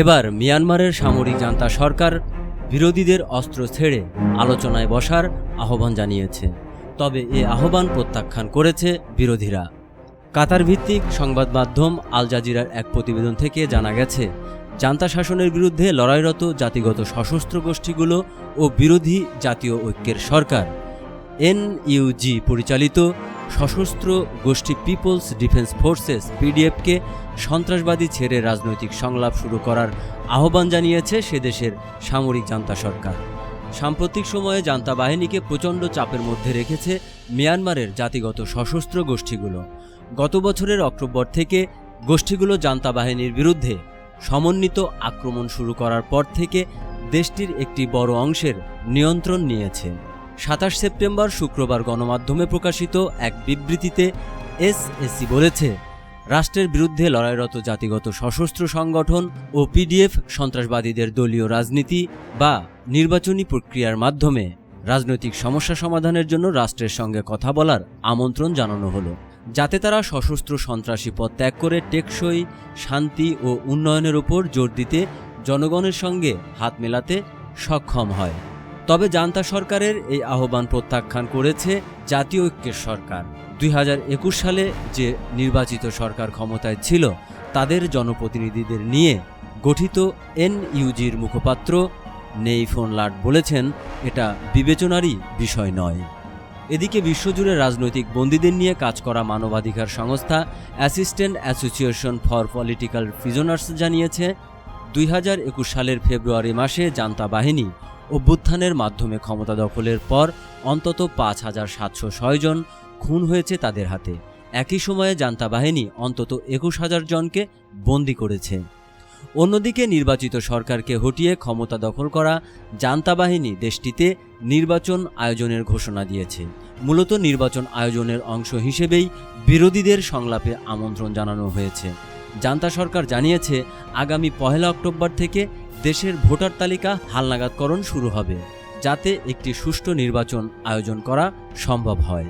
এবার মিয়ানমারের সামরিক জান্তা সরকার বিরোধীদের অস্ত্র ছেড়ে আলোচনায় বসার আহ্বান জানিয়েছে। তবে এ আহ্বান প্রত্যাখ্যান করেছে বিরোধীরা। কাতার ভিত্তিক সংবাদ মাধ্যম আল জাজিরার এক প্রতিবেদন থেকে জানা গেছে, জান্তা শাসনের বিরুদ্ধে লড়াইরত জাতিগত সশস্ত্র গোষ্ঠীগুলো ও বিরোধী জাতীয় ঐক্যের সরকার, এনইউজি পরিচালিত সশস্ত্র গোষ্ঠী পিপলস ডিফেন্স ফোর্সেস, পিডিএফকে সন্ত্রাসবাদী ছেড়ে রাজনৈতিক সংলাপ শুরু করার আহ্বান জানিয়েছে সে দেশের সামরিক জান্তা সরকার। সাম্প্রতিক সময়ে জান্তা বাহিনীকে প্রচণ্ড চাপের মধ্যে রেখেছে মিয়ানমারের জাতিগত সশস্ত্র গোষ্ঠীগুলো। গত বছরের অক্টোবর থেকে গোষ্ঠীগুলো জান্তা বাহিনীর বিরুদ্ধে সমন্বিত আক্রমণ শুরু করার পর থেকে দেশটির একটি বড় অংশের নিয়ন্ত্রণ নিয়েছে। সাতাশ সেপ্টেম্বর শুক্রবার গণমাধ্যমে প্রকাশিত এক বিবৃতিতে এসএসসি বলেছে, রাষ্ট্রের বিরুদ্ধে লড়াইরত জাতিগত সশস্ত্র সংগঠন ও পিডিএফ সন্ত্রাসবাদীদের দলীয় রাজনীতি বা নির্বাচনী প্রক্রিয়ার মাধ্যমে রাজনৈতিক সমস্যা সমাধানের জন্য রাষ্ট্রের সঙ্গে কথা বলার আমন্ত্রণ জানানো হলো। যাতে তারা সশস্ত্র সন্ত্রাসী পথ ত্যাগ করে টেকসই শান্তি ও উন্নয়নের উপর জোর দিতে জনগণের সঙ্গে হাত মেলাতে সক্ষম হয়। তবে জান্তা সরকারের এই আহ্বান প্রত্যাখ্যান করেছে জাতীয় ঐক্যের সরকার। দুই হাজার একুশ সালে যে নির্বাচিত সরকার ক্ষমতায় ছিল, তাদের জনপ্রতিনিধিদের নিয়ে গঠিত এনইউজির মুখপাত্র নেইফোন লাট বলেছেন, এটা বিবেচনারই বিষয় নয়। এদিকে বিশ্বজুড়ে রাজনৈতিক বন্দীদের নিয়ে কাজ করা মানবাধিকার সংস্থা assistant association for political prisoners জানিয়েছে, দুই হাজার একুশ সালের ফেব্রুয়ারি মাসে জান্তা বাহিনী অভ্যুত্থানের মাধ্যমে ক্ষমতা দখলের পর অন্তত পাঁচ হাজার সাতশো ছয় জন খুন হয়েছে তাদের হাতে। একই সময়ে জান্তা বাহিনী অন্তত একুশ হাজার জনকে বন্দি করেছে। অন্যদিকে নির্বাচিত সরকারকে হটিয়ে ক্ষমতা দখল করা জান্তা বাহিনী দেশটিতে নির্বাচন আয়োজনের ঘোষণা দিয়েছে। মূলত নির্বাচন আয়োজনের অংশ হিসেবেই বিরোধীদের সংলাপে আমন্ত্রণ জানানো হয়েছে। জান্তা সরকার জানিয়েছে, আগামী পহেলা অক্টোবর থেকে দেশের ভোটার তালিকা হালনাগাদকরণ শুরু হবে যাতে একটি সুষ্ঠু নির্বাচন আয়োজন করা সম্ভব হয়।